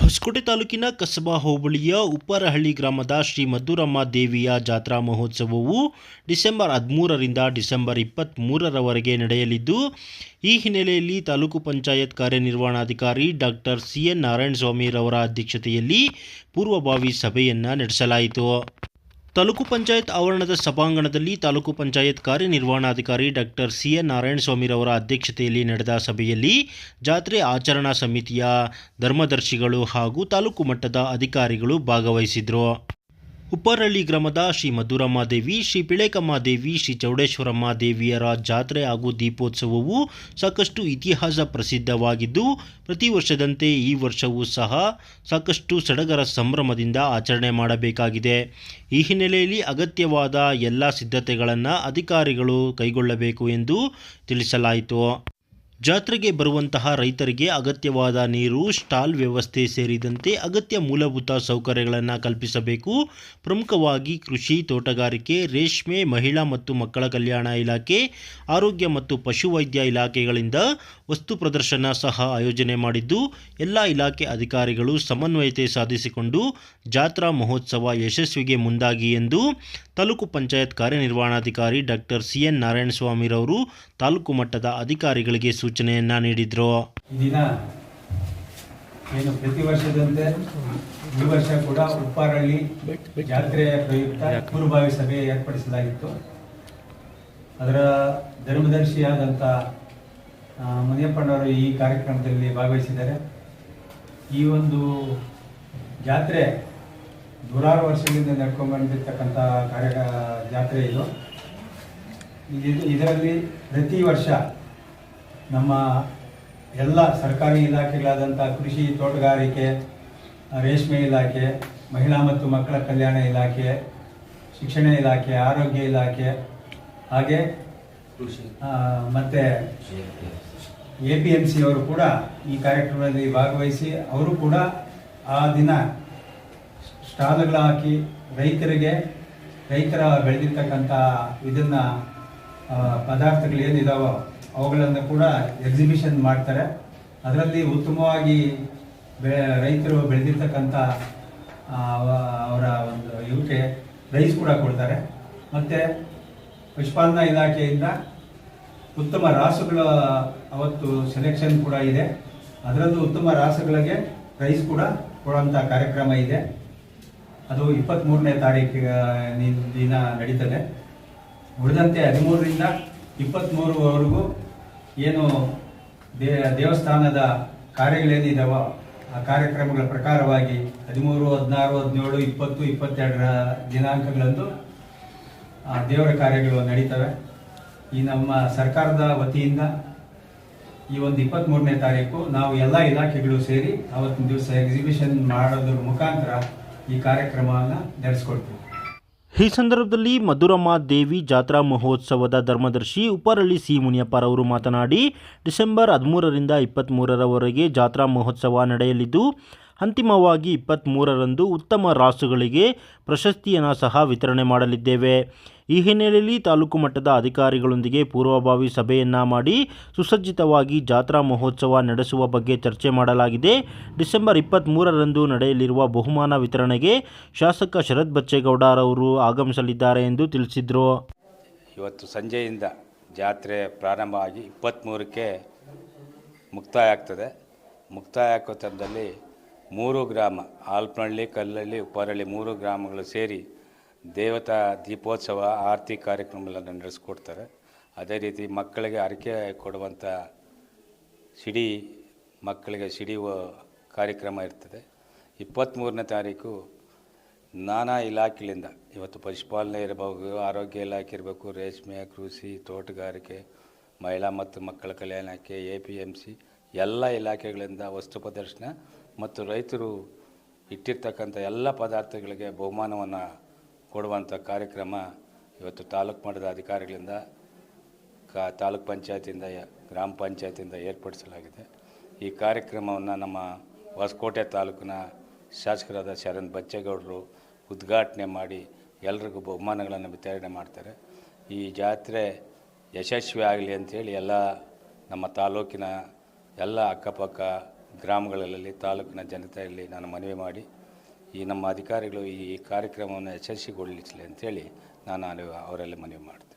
ಹೊಸಕೋಟೆ ತಾಲೂಕಿನ ಕಸಬಾ ಹೋಬಳಿಯ ಉಪ್ಪರಹಳ್ಳಿ ಗ್ರಾಮದ ಶ್ರೀ ಮಧುರಮ್ಮ ದೇವಿಯ ಜಾತ್ರಾ ಮಹೋತ್ಸವವು ಡಿಸೆಂಬರ್ ಹದಿಮೂರರಿಂದ ಡಿಸೆಂಬರ್ ಇಪ್ಪತ್ತ್ಮೂರರವರೆಗೆ ನಡೆಯಲಿದ್ದು, ಈ ಹಿನ್ನೆಲೆಯಲ್ಲಿ ತಾಲೂಕು ಪಂಚಾಯತ್ ಕಾರ್ಯನಿರ್ವಹಣಾಧಿಕಾರಿ ಡಾಕ್ಟರ್ ಸಿ ಎನ್ ನಾರಾಯಣಸ್ವಾಮಿರವರ ಅಧ್ಯಕ್ಷತೆಯಲ್ಲಿ ಪೂರ್ವಭಾವಿ ಸಭೆಯನ್ನು ನಡೆಸಲಾಯಿತು. ತಾಲೂಕು ಪಂಚಾಯತ್ ಆವರಣದ ಸಭಾಂಗಣದಲ್ಲಿ ತಾಲೂಕು ಪಂಚಾಯತ್ ಕಾರ್ಯನಿರ್ವಹಣಾಧಿಕಾರಿ ಡಾಕ್ಟರ್ ಸಿ ಎನ್ ನಾರಾಯಣಸ್ವಾಮಿರವರ ಅಧ್ಯಕ್ಷತೆಯಲ್ಲಿ ನಡೆದ ಸಭೆಯಲ್ಲಿ ಜಾತ್ರೆ ಆಚರಣಾ ಸಮಿತಿಯ ಧರ್ಮದರ್ಶಿಗಳು ಹಾಗೂ ತಾಲೂಕು ಮಟ್ಟದ ಅಧಿಕಾರಿಗಳು ಭಾಗವಹಿಸಿದ್ರು. ಉಪ್ಪರಹಳ್ಳಿ ಗ್ರಾಮದ ಶ್ರೀ ಮಧುರಮ್ಮ ದೇವಿ ಶ್ರೀ ದೇವಿ ಶ್ರೀ ಚೌಡೇಶ್ವರಮ್ಮ ದೇವಿಯರ ಜಾತ್ರೆ ಹಾಗೂ ದೀಪೋತ್ಸವವು ಸಾಕಷ್ಟು ಇತಿಹಾಸ ಪ್ರಸಿದ್ಧವಾಗಿದ್ದು, ಪ್ರತಿ ವರ್ಷದಂತೆ ಈ ವರ್ಷವೂ ಸಹ ಸಾಕಷ್ಟು ಸಡಗರ ಸಂಭ್ರಮದಿಂದ ಆಚರಣೆ ಮಾಡಬೇಕಾಗಿದೆ. ಈ ಹಿನ್ನೆಲೆಯಲ್ಲಿ ಅಗತ್ಯವಾದ ಎಲ್ಲ ಸಿದ್ಧತೆಗಳನ್ನು ಅಧಿಕಾರಿಗಳು ಕೈಗೊಳ್ಳಬೇಕು ಎಂದು ತಿಳಿಸಲಾಯಿತು. ಜಾತ್ರೆಗೆ ಬರುವಂತಹ ರೈತರಿಗೆ ಅಗತ್ಯವಾದ ನೀರು, ಸ್ಟಾಲ್ ವ್ಯವಸ್ಥೆ ಸೇರಿದಂತೆ ಅಗತ್ಯ ಮೂಲಭೂತ ಸೌಕರ್ಯಗಳನ್ನು ಕಲ್ಪಿಸಬೇಕು. ಪ್ರಮುಖವಾಗಿ ಕೃಷಿ, ತೋಟಗಾರಿಕೆ, ರೇಷ್ಮೆ, ಮಹಿಳಾ ಮತ್ತು ಮಕ್ಕಳ ಕಲ್ಯಾಣ ಇಲಾಖೆ, ಆರೋಗ್ಯ ಮತ್ತು ಪಶುವೈದ್ಯ ಇಲಾಖೆಗಳಿಂದ ವಸ್ತು ಪ್ರದರ್ಶನ ಸಹ ಆಯೋಜನೆ ಮಾಡಿದ್ದು, ಎಲ್ಲ ಇಲಾಖೆ ಅಧಿಕಾರಿಗಳು ಸಮನ್ವಯತೆ ಸಾಧಿಸಿಕೊಂಡು ಜಾತ್ರಾ ಮಹೋತ್ಸವ ಯಶಸ್ವಿಗೆ ಮುಂದಾಗಿ ಎಂದು ತಾಲೂಕು ಪಂಚಾಯತ್ ಕಾರ್ಯನಿರ್ವಹಣಾಧಿಕಾರಿ ಡಾಕ್ಟರ್ ಸಿ ಎನ್ ನಾರಾಯಣಸ್ವಾಮಿರವರು ತಾಲೂಕು ಮಟ್ಟದ ಅಧಿಕಾರಿಗಳಿಗೆ ಸೂಚನೆಯನ್ನ ನೀಡಿದರು. ದಿನ ಏನು ಪ್ರತಿ ವರ್ಷದಂತೆ ಈ ವರ್ಷ ಕೂಡ ಉಪ್ಪಾರಳ್ಳಿ ಜಾತ್ರೆಯ ಪ್ರಯುಕ್ತ ಪೂರ್ವಭಾವಿ ಸಭೆ ಏರ್ಪಡಿಸಲಾಗಿತ್ತು. ಅದರ ಧರ್ಮದರ್ಶಿಯಾದಂಥ ಮುನಿಯಪ್ಪನವರು ಈ ಕಾರ್ಯಕ್ರಮದಲ್ಲಿ ಭಾಗವಹಿಸಿದ್ದಾರೆ. ಈ ಒಂದು ಜಾತ್ರೆ ನೂರಾರು ವರ್ಷಗಳಿಂದ ನಡ್ಕೊಂಡು ಬಂದಿರ್ತಕ್ಕಂಥ ಕಾರ್ಯ, ಜಾತ್ರೆ ಇದು. ಇದರಲ್ಲಿ ಪ್ರತಿ ವರ್ಷ ನಮ್ಮ ಎಲ್ಲ ಸರ್ಕಾರಿ ಇಲಾಖೆಗಳಾದಂಥ ಕೃಷಿ ತೋಟಗಾರಿಕೆ ರೇಷ್ಮೆ ಇಲಾಖೆ ಮಹಿಳಾ ಮತ್ತು ಮಕ್ಕಳ ಕಲ್ಯಾಣ ಇಲಾಖೆ ಶಿಕ್ಷಣ ಇಲಾಖೆ ಆರೋಗ್ಯ ಇಲಾಖೆ ಹಾಗೆ ಕೃಷಿ. ಮತ್ತೆ ಎ ಪಿ ಎಂ ಸಿ ಅವರು ಕೂಡ ಈ ಕಾರ್ಯಕ್ರಮದಲ್ಲಿ ಭಾಗವಹಿಸಿ ಅವರು ಕೂಡ ಆ ದಿನ ಸ್ಟಾಲ್ಗಳು ಹಾಕಿ ರೈತರಿಗೆ ರೈತರ ಬೆಳೆದಿರ್ತಕ್ಕಂಥ ಇದನ್ನ ಆ, ಪದಾರ್ಥಗಳು ಏನಿದಾವೋ ಅವುಗಳನ್ನು ಕೂಡ ಎಕ್ಸಿಬಿಷನ್ ಮಾಡ್ತಾರೆ. ಅದರಲ್ಲಿ ಉತ್ತಮವಾಗಿ ಬೆ ರೈತರು ಬೆಳೆದಿರ್ತಕ್ಕಂಥ ಅವರ ಒಂದು ಇವಕ್ಕೆ ಪ್ರೈಸ್ ಕೂಡ ಕೊಡ್ತಾರೆ. ಮತ್ತು ಪಶುಪಾಲನಾ ಇಲಾಖೆಯಿಂದ ಉತ್ತಮ ರಾಸುಗಳ ಅವತ್ತು ಸೆಲೆಕ್ಷನ್ ಕೂಡ ಇದೆ. ಅದರಲ್ಲೂ ಉತ್ತಮ ರಾಸುಗಳಿಗೆ ಪ್ರೈಸ್ ಕೂಡ ಕೊಡುವಂಥ ಕಾರ್ಯಕ್ರಮ ಇದೆ. ಅದು ಇಪ್ಪತ್ತ್ಮೂರನೇ ತಾರೀಕು ದಿನ ನಡೀತದೆ. ಉಳಿದಂತೆ ಹದಿಮೂರರಿಂದ ಇಪ್ಪತ್ತ್ಮೂರವರೆಗೂ ಏನು ದೇ ದೇವಸ್ಥಾನದ ಕಾರ್ಯಗಳೇನಿದ್ದಾವೋ ಆ ಕಾರ್ಯಕ್ರಮಗಳ ಪ್ರಕಾರವಾಗಿ ಹದಿಮೂರು ಹದಿನಾರು ಹದಿನೇಳು ಇಪ್ಪತ್ತು ಇಪ್ಪತ್ತೆರಡರ ದಿನಾಂಕಗಳಂದು ಆ, ದೇವರ ಕಾರ್ಯಗಳು ನಡೀತವೆ. ಈ ನಮ್ಮ ಸರ್ಕಾರದ ವತಿಯಿಂದ ಈ ಒಂದು ಇಪ್ಪತ್ತ್ಮೂರನೇ ತಾರೀಕು ನಾವು ಎಲ್ಲ ಇಲಾಖೆಗಳು ಸೇರಿ ಅವತ್ತಿನ ದಿವಸ ಎಕ್ಸಿಬಿಷನ್ ಮಾಡೋದ್ರ ಮುಖಾಂತರ ಈ ಕಾರ್ಯಕ್ರಮವನ್ನು ನಡೆಸ್ಕೊಡ್ತೀವಿ. ಈ ಸಂದರ್ಭದಲ್ಲಿ ಮಧುರಮ್ಮ ದೇವಿ ಜಾತ್ರಾ ಮಹೋತ್ಸವದ ಧರ್ಮದರ್ಶಿ ಉಪರಳ್ಳಿ ಸಿ ಮುನಿಯಪ್ಪರವರು ಮಾತನಾಡಿ, ಡಿಸೆಂಬರ್ ಹದಿಮೂರರಿಂದ ಇಪ್ಪತ್ತ್ಮೂರರವರೆಗೆ ಜಾತ್ರಾ ಮಹೋತ್ಸವ ನಡೆಯಲಿದ್ದು, ಅಂತಿಮವಾಗಿ ಇಪ್ಪತ್ತ್ಮೂರರಂದು ಉತ್ತಮ ರಾಸುಗಳಿಗೆ ಪ್ರಶಸ್ತಿಯನ್ನು ಸಹ ವಿತರಣೆ ಮಾಡಲಿದ್ದೇವೆ. ಈ ಹಿನ್ನೆಲೆಯಲ್ಲಿ ತಾಲೂಕು ಮಟ್ಟದ ಅಧಿಕಾರಿಗಳೊಂದಿಗೆ ಪೂರ್ವಭಾವಿ ಸಭೆಯನ್ನ ಮಾಡಿ ಸುಸಜ್ಜಿತವಾಗಿ ಜಾತ್ರಾ ಮಹೋತ್ಸವ ನಡೆಸುವ ಬಗ್ಗೆ ಚರ್ಚೆ ಮಾಡಲಾಗಿದೆ. ಡಿಸೆಂಬರ್ ಇಪ್ಪತ್ತ್ಮೂರರಂದು ನಡೆಯಲಿರುವ ಬಹುಮಾನ ವಿತರಣೆಗೆ ಶಾಸಕ ಶರತ್ ಬಚ್ಚೇಗೌಡರವರು ಆಗಮಿಸಲಿದ್ದಾರೆ ಎಂದು ತಿಳಿಸಿದರು. ಇವತ್ತು ಸಂಜೆಯಿಂದ ಜಾತ್ರೆ ಪ್ರಾರಂಭ ಆಗಿ ಇಪ್ಪತ್ತ್ಮೂರಕ್ಕೆ ಮುಕ್ತಾಯ ಆಗ್ತದೆ ಮುಕ್ತಾಯ ಆಗೋ ಮೂರು ಗ್ರಾಮ ಆಲ್ಪನಹಳ್ಳಿ ಕಲ್ಲಹಳ್ಳಿ, ಉಪ್ಪರಹಳ್ಳಿ ಮೂರು ಗ್ರಾಮಗಳು ಸೇರಿ ದೇವತಾ ದೀಪೋತ್ಸವ ಆರತಿ ಕಾರ್ಯಕ್ರಮಗಳನ್ನು ನಡೆಸ್ಕೊಡ್ತಾರೆ. ಅದೇ ರೀತಿ ಮಕ್ಕಳಿಗೆ ಅರಿಕೆ ಕೊಡುವಂಥ ಸಿಡಿ, ಮಕ್ಕಳಿಗೆ ಸಿಡಿಯುವ ಕಾರ್ಯಕ್ರಮ ಇರ್ತದೆ. ಇಪ್ಪತ್ತ್ಮೂರನೇ ತಾರೀಕು ನಾನಾ ಇಲಾಖೆಗಳಿಂದ, ಇವತ್ತು ಪಶುಪಾಲನೆ ಇರಬಹುದು, ಆರೋಗ್ಯ ಇಲಾಖೆ ಇರಬೇಕು, ರೇಷ್ಮೆ, ಕೃಷಿ, ತೋಟಗಾರಿಕೆ, ಮಹಿಳಾ ಮತ್ತು ಮಕ್ಕಳ ಕಲ್ಯಾಣಕ್ಕೆ ಎ ಪಿ ಎಂ ಸಿ, ಎಲ್ಲ ಇಲಾಖೆಗಳಿಂದ ವಸ್ತು ಪ್ರದರ್ಶನ ಮತ್ತು ರೈತರು ಇಟ್ಟಿರ್ತಕ್ಕಂಥ ಎಲ್ಲ ಪದಾರ್ಥಗಳಿಗೆ ಬಹುಮಾನವನ್ನು ಕೊಡುವಂಥ ಕಾರ್ಯಕ್ರಮ ಇವತ್ತು ತಾಲೂಕು ಮಟ್ಟದ ಅಧಿಕಾರಿಗಳಿಂದ ಕಾ, ತಾಲೂಕ್ ಪಂಚಾಯತಿಯಿಂದ, ಗ್ರಾಮ ಪಂಚಾಯತಿಯಿಂದ ಏರ್ಪಡಿಸಲಾಗಿದೆ. ಈ ಕಾರ್ಯಕ್ರಮವನ್ನು ನಮ್ಮ ಹೊಸಕೋಟೆ ತಾಲೂಕಿನ ಶಾಸಕರಾದ ಶರಣ್ ಬಚ್ಚೇಗೌಡರು ಉದ್ಘಾಟನೆ ಮಾಡಿ ಎಲ್ರಿಗೂ ಬಹುಮಾನಗಳನ್ನು ವಿತರಣೆ ಮಾಡ್ತಾರೆ. ಈ ಜಾತ್ರೆ ಯಶಸ್ವಿ ಆಗಲಿ ಅಂಥೇಳಿ ಎಲ್ಲ ನಮ್ಮ ತಾಲೂಕಿನ ಎಲ್ಲ ಅಕ್ಕಪಕ್ಕ ಗ್ರಾಮಗಳಲ್ಲಿ, ತಾಲೂಕಿನ ಜನತೆಯಲ್ಲಿ ನಾನು ಮನವಿ ಮಾಡಿ ಈ ನಮ್ಮ ಅಧಿಕಾರಿಗಳು ಈ ಕಾರ್ಯಕ್ರಮವನ್ನು ಯಶಸ್ವಿಗೊಳಿಸಲಿ ಅಂತೇಳಿ ನಾನು ಅವರಲ್ಲಿ ಮನವಿ ಮಾಡ್ತೀನಿ.